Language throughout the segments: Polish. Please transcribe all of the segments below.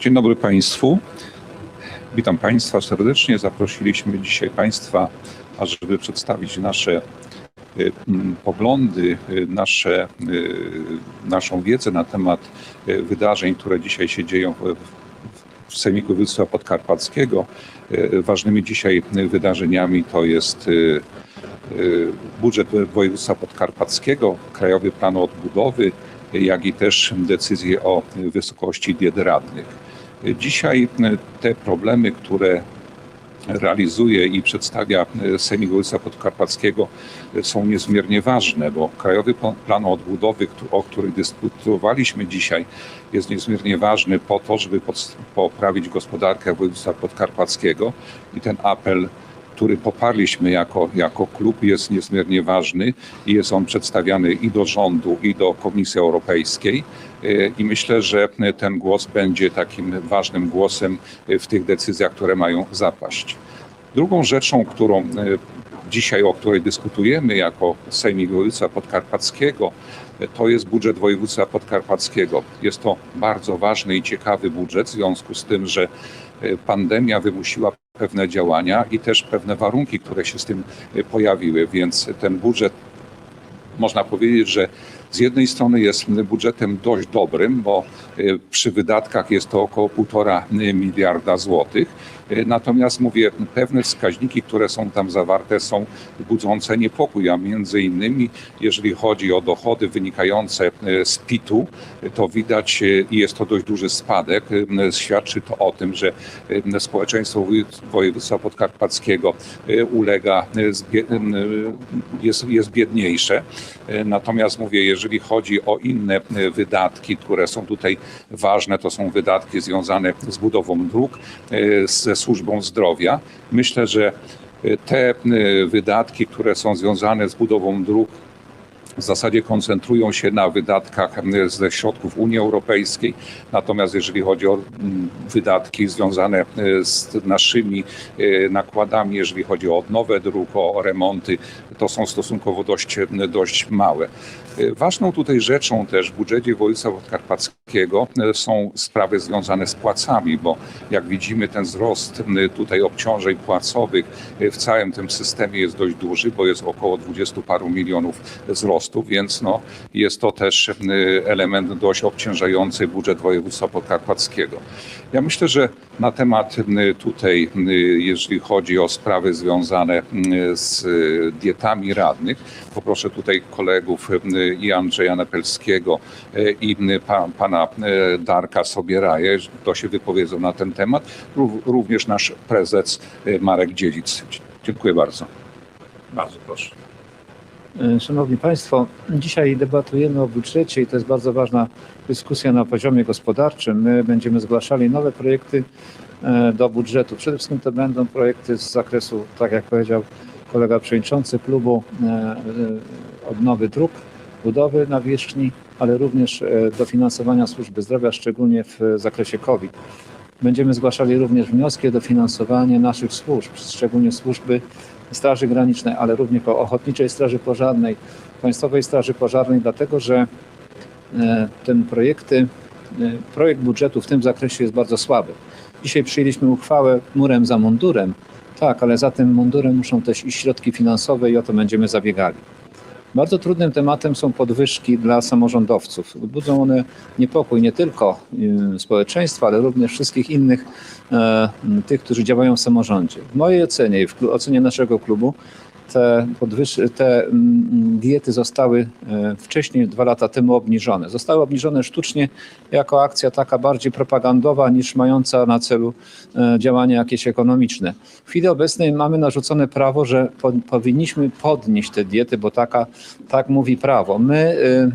Dzień dobry Państwu. Witam Państwa serdecznie. Zaprosiliśmy dzisiaj Państwa, ażeby przedstawić nasze y, poglądy, y, nasze, y, naszą wiedzę na temat wydarzeń, które dzisiaj się dzieją w, w Sejmiku Podkarpackiego. Ważnymi dzisiaj wydarzeniami to jest budżet województwa podkarpackiego, krajowy plan odbudowy, jak i też decyzje o wysokości diet radnych. Dzisiaj te problemy, które realizuje i przedstawia Sejmik Województwa Podkarpackiego są niezmiernie ważne, bo Krajowy Plan Odbudowy, o którym dyskutowaliśmy dzisiaj, jest niezmiernie ważny po to, żeby poprawić gospodarkę województwa podkarpackiego i ten apel który poparliśmy jako, jako klub, jest niezmiernie ważny i jest on przedstawiany i do rządu, i do Komisji Europejskiej. Y, I myślę, że ten głos będzie takim ważnym głosem y, w tych decyzjach, które mają zapaść. Drugą rzeczą, którą y, dzisiaj, o której dyskutujemy jako Sejmik Województwa Podkarpackiego, to jest budżet województwa podkarpackiego. Jest to bardzo ważny i ciekawy budżet w związku z tym, że pandemia wymusiła pewne działania i też pewne warunki, które się z tym y, pojawiły, więc ten budżet można powiedzieć, że z jednej strony jest budżetem dość dobrym, bo y, przy wydatkach jest to około 1,5 miliarda złotych. Y, Natomiast mówię, pewne wskaźniki, które są tam zawarte, są budzące niepokój, a między innymi, jeżeli chodzi o dochody wynikające z PIT-u, to widać i jest to dość duży spadek. Świadczy to o tym, że społeczeństwo woj- województwa podkarpackiego ulega, jest, jest biedniejsze. Natomiast mówię, jeżeli chodzi o inne y, wydatki, które są tutaj ważne, to są wydatki związane z budową dróg, y, ze służbą zdrowia. Myślę, że y, te wydatki, które są związane z budową dróg, w zasadzie koncentrują się na wydatkach m, ze środków Unii Europejskiej. Natomiast jeżeli chodzi o mm, wydatki związane e, z naszymi e, nakładami, jeżeli chodzi o odnowę dróg, o remonty, to są stosunkowo dość, m, dość małe. E, Ważną tutaj rzeczą też w budżecie województwa podkarpackiego są sprawy związane z płacami, bo jak widzimy ten wzrost tutaj obciążeń płacowych w całym tym systemie jest dość duży, bo jest około 20 paru milionów wzrostu, więc no, jest to też m, element dość obciążający budżet województwa podkarpackiego. Ja myślę, że na temat m, tutaj, m, jeżeli chodzi o sprawy związane z y, dietami radnych, poproszę tutaj kolegów i Andrzeja Nepelskiego i pana Darka Sobieraje, to się wypowiedzą na ten temat, Ró- również nasz prezes Marek Dziedzic. Dziękuję bardzo. Bardzo proszę. E, Szanowni Państwo, dzisiaj debatujemy o budżecie i to jest bardzo ważna dyskusja na poziomie gospodarczym. My będziemy zgłaszali nowe projekty e, do budżetu. Przede wszystkim to będą projekty z zakresu, tak jak powiedział kolega przewodniczący klubu, e, odnowy dróg, budowy nawierzchni, ale również dofinansowania służby zdrowia, szczególnie w zakresie COVID. Będziemy zgłaszali również wnioski o dofinansowanie naszych służb, szczególnie służby Straży Granicznej, ale również o Ochotniczej Straży Pożarnej, Państwowej Straży Pożarnej, dlatego że e, ten projekty, e, projekt budżetu w tym zakresie jest bardzo słaby. Dzisiaj przyjęliśmy uchwałę murem za mundurem, tak, ale za tym mundurem muszą też iść środki finansowe i o to będziemy zabiegali. Bardzo trudnym tematem są podwyżki dla samorządowców. Budzą one niepokój nie tylko y, społeczeństwa, ale również wszystkich innych e, tych, którzy działają w samorządzie. W mojej ocenie i w ocenie naszego klubu te, te mm, diety zostały e, wcześniej, dwa lata temu obniżone. Zostały obniżone sztucznie jako akcja taka bardziej propagandowa niż mająca na celu e, działania jakieś ekonomiczne. W chwili obecnej mamy narzucone prawo, że po, powinniśmy podnieść te diety, bo taka, tak mówi prawo. My, y,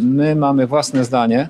my mamy własne zdanie.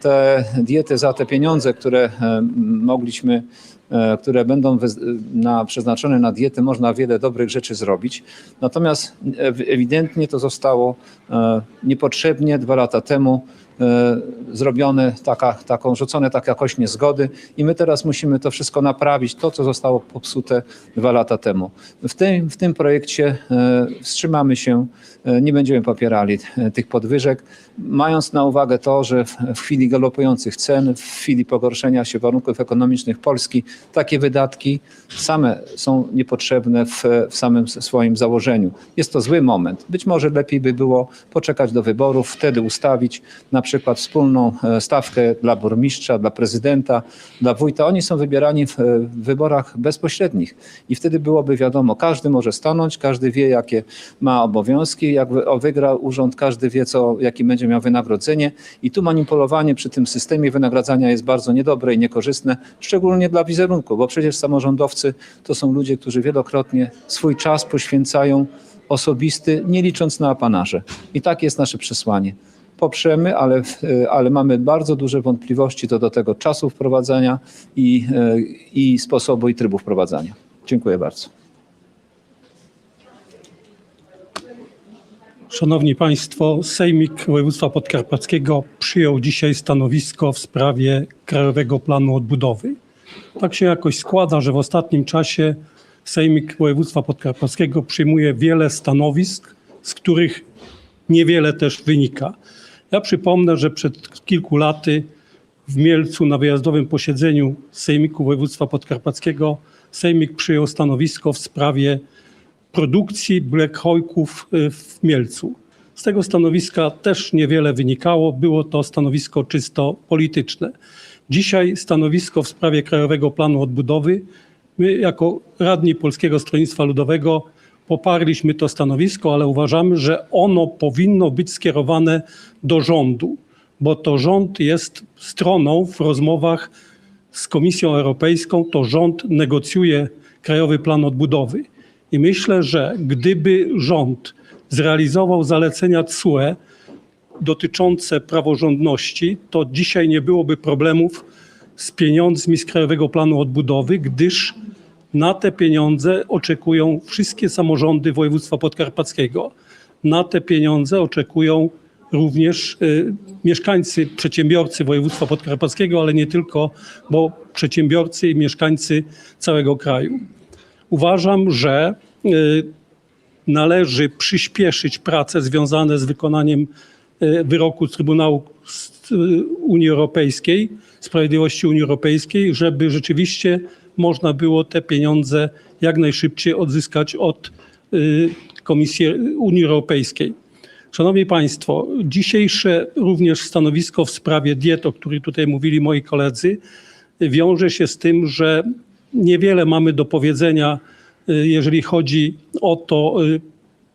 Te diety za te pieniądze, które e, mogliśmy e, które będą wez- na, przeznaczone na diety, można wiele dobrych rzeczy zrobić. Natomiast e- ewidentnie to zostało e, niepotrzebnie dwa lata temu e, zrobione, taka, taką rzucone tak jakoś niezgody i my teraz musimy to wszystko naprawić, to co zostało popsute dwa lata temu. W tym, w tym projekcie e, wstrzymamy się, e, nie będziemy popierali e, tych podwyżek, mając na uwagę to, że w, w chwili galopujących cen, w chwili pogorszenia się warunków ekonomicznych Polski, takie wydatki same są niepotrzebne w, w samym swoim założeniu. Jest to zły moment. Być może lepiej by było poczekać do wyborów, wtedy ustawić na przykład wspólną e, stawkę dla burmistrza, dla prezydenta, dla wójta. Oni są wybierani w, e, w wyborach bezpośrednich i wtedy byłoby wiadomo, każdy może stanąć, każdy wie, jakie ma obowiązki, jak wygra urząd, każdy wie, co, jakie będzie miał wynagrodzenie i tu manipulowanie przy tym systemie wynagradzania jest bardzo niedobre i niekorzystne, szczególnie dla wizerunku, bo przecież samorządowcy to są ludzie, którzy wielokrotnie swój czas poświęcają osobisty, nie licząc na apanarze. I tak jest nasze przesłanie. Poprzemy, ale, ale mamy bardzo duże wątpliwości co do tego czasu wprowadzania i, e, i sposobu i trybu wprowadzania. Dziękuję bardzo. Szanowni Państwo, Sejmik Województwa Podkarpackiego przyjął dzisiaj stanowisko w sprawie Krajowego Planu Odbudowy. Tak się jakoś składa, że w ostatnim czasie Sejmik Województwa Podkarpackiego przyjmuje wiele stanowisk, z których niewiele też wynika. Ja przypomnę, że przed kilku laty w Mielcu na wyjazdowym posiedzeniu Sejmiku Województwa Podkarpackiego Sejmik przyjął stanowisko w sprawie produkcji Black y, w Mielcu. Z tego stanowiska też niewiele wynikało, było to stanowisko czysto polityczne. Dzisiaj stanowisko w sprawie Krajowego Planu Odbudowy. My jako radni Polskiego Stronnictwa Ludowego poparliśmy to stanowisko, ale uważamy, że ono powinno być skierowane do rządu, bo to rząd jest stroną w rozmowach z Komisją Europejską, to rząd negocjuje Krajowy Plan Odbudowy. I myślę, że gdyby rząd zrealizował zalecenia CUE dotyczące praworządności, to dzisiaj nie byłoby problemów z pieniądzmi z Krajowego Planu Odbudowy, gdyż na te pieniądze oczekują wszystkie samorządy województwa podkarpackiego. Na te pieniądze oczekują również y, mieszkańcy, przedsiębiorcy województwa podkarpackiego, ale nie tylko, bo przedsiębiorcy i mieszkańcy całego kraju. Uważam, że y, należy przyspieszyć prace związane z wykonaniem wyroku Trybunału y, Unii Europejskiej, Sprawiedliwości Unii Europejskiej, żeby rzeczywiście można było te pieniądze jak najszybciej odzyskać od y, Komisji Unii Europejskiej. Szanowni Państwo, dzisiejsze również stanowisko w sprawie diet, o których tutaj mówili moi koledzy, wiąże się z tym, że niewiele mamy do powiedzenia, jeżeli chodzi o, to,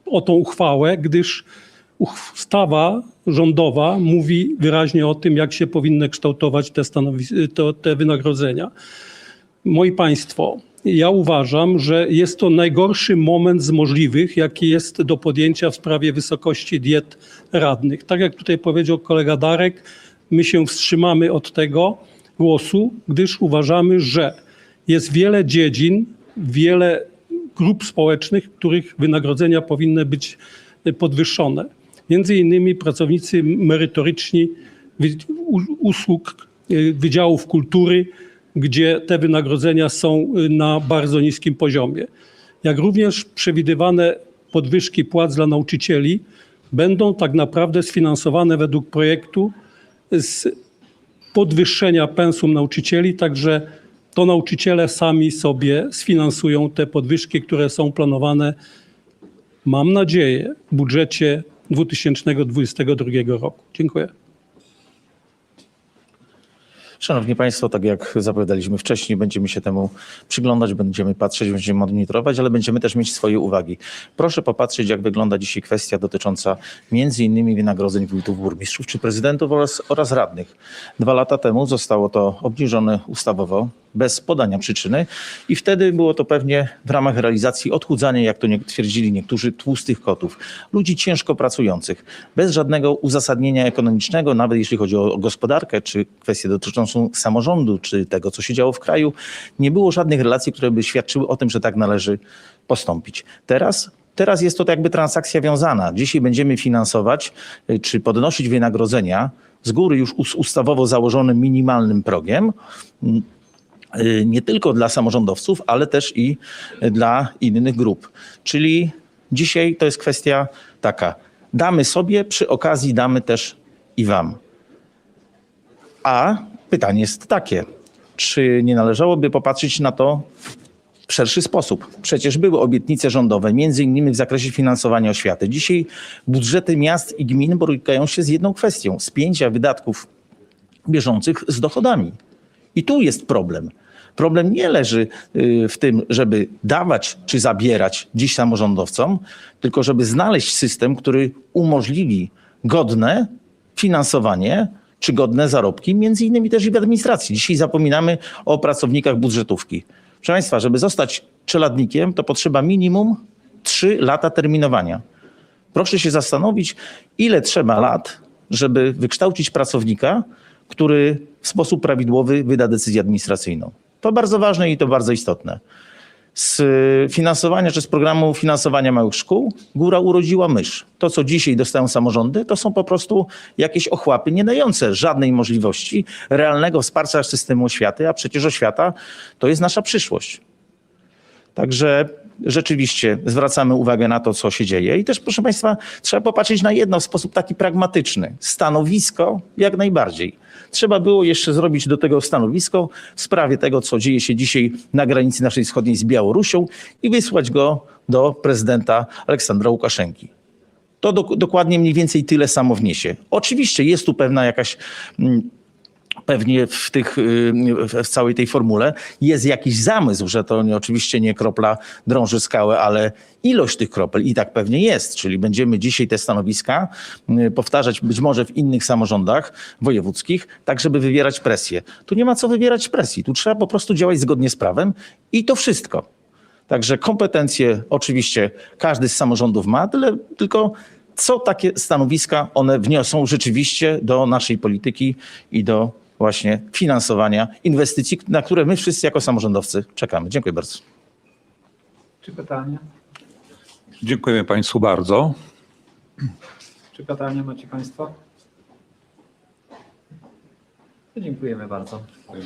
o tą uchwałę, gdyż ustawa rządowa mówi wyraźnie o tym, jak się powinny kształtować te, to, te wynagrodzenia. Moi Państwo, ja uważam, że jest to najgorszy moment z możliwych, jaki jest do podjęcia w sprawie wysokości diet radnych. Tak jak tutaj powiedział kolega Darek, my się wstrzymamy od tego głosu, gdyż uważamy, że jest wiele dziedzin, wiele grup społecznych, których wynagrodzenia powinny być podwyższone. Między innymi pracownicy merytoryczni usług y, Wydziałów Kultury, gdzie te wynagrodzenia są y, na bardzo niskim poziomie. Jak również przewidywane podwyżki płac dla nauczycieli będą tak naprawdę sfinansowane według projektu z podwyższenia pensum nauczycieli, także to nauczyciele sami sobie sfinansują te podwyżki, które są planowane, mam nadzieję, w budżecie 2022 roku. Dziękuję. Szanowni Państwo, tak jak zapowiadaliśmy wcześniej, będziemy się temu przyglądać, będziemy patrzeć, będziemy monitorować, ale będziemy też mieć swoje uwagi. Proszę popatrzeć, jak wygląda dzisiaj kwestia dotycząca między innymi wynagrodzeń wójtów, burmistrzów czy prezydentów oraz, oraz radnych. Dwa lata temu zostało to obniżone ustawowo, bez podania przyczyny i wtedy było to pewnie w ramach realizacji odchudzania, jak to nie, twierdzili niektórzy, tłustych kotów. Ludzi ciężko pracujących, bez żadnego uzasadnienia ekonomicznego, nawet jeśli chodzi o, gospodarkę, czy kwestie dotyczącą samorządu, czy tego, co się działo w kraju. Nie było żadnych relacji, które by świadczyły o tym, że tak należy postąpić. Teraz Teraz jest to jakby transakcja wiązana. Dzisiaj będziemy finansować y, czy podnosić wynagrodzenia z góry już us- ustawowo założonym minimalnym progiem, nie tylko dla samorządowców, ale też i dla innych grup. Czyli dzisiaj to jest kwestia taka, damy sobie, przy okazji damy też i wam. A pytanie jest takie, czy nie należałoby popatrzeć na to w szerszy sposób? Przecież były obietnice rządowe, między innymi w zakresie finansowania oświaty. Dzisiaj budżety miast i gmin borykają się z jedną kwestią, spięcia wydatków bieżących z dochodami. I tu jest problem. Problem nie leży y, w tym, żeby dawać czy zabierać dziś samorządowcom, tylko żeby znaleźć system, który umożliwi godne finansowanie czy godne zarobki, między innymi też i w administracji. Dzisiaj zapominamy o pracownikach budżetówki. Proszę Państwa, żeby zostać czeladnikiem, to potrzeba minimum 3 lata terminowania. Proszę się zastanowić, ile trzeba lat, żeby wykształcić pracownika, który w sposób prawidłowy wyda decyzję administracyjną. To bardzo ważne i to bardzo istotne. Z finansowania czy z programu finansowania małych szkół góra urodziła mysz. To, co dzisiaj dostają samorządy, to są po prostu jakieś ochłapy nie dające żadnej możliwości realnego wsparcia systemu oświaty, a przecież oświata to jest nasza przyszłość. Także rzeczywiście zwracamy uwagę na to, co się dzieje. I też, proszę Państwa, trzeba popatrzeć na jedno w sposób taki pragmatyczny. Stanowisko jak najbardziej. Trzeba było jeszcze zrobić do tego stanowisko w sprawie tego, co dzieje się dzisiaj na granicy naszej wschodniej z Białorusią i wysłać go do prezydenta Aleksandra Łukaszenki. To dok- dokładnie mniej więcej tyle samo wniesie. Oczywiście jest tu pewna jakaś mm, pewnie w, tych, y, w całej tej formule jest jakiś zamysł, że to nie, oczywiście nie kropla drąży skałę, ale ilość tych kropel i tak pewnie jest. Czyli będziemy dzisiaj te stanowiska y, powtarzać być może w innych samorządach wojewódzkich, tak żeby wywierać presję. Tu nie ma co wywierać presji. Tu trzeba po prostu działać zgodnie z prawem i to wszystko. Także kompetencje oczywiście każdy z samorządów ma, tyle, tylko co takie stanowiska one wniosą rzeczywiście do naszej polityki i do właśnie finansowania inwestycji, na które my wszyscy jako samorządowcy czekamy. Dziękuję bardzo. Czy pytania? Dziękujemy Państwu bardzo. Czy pytania macie Państwo? Dziękujemy bardzo.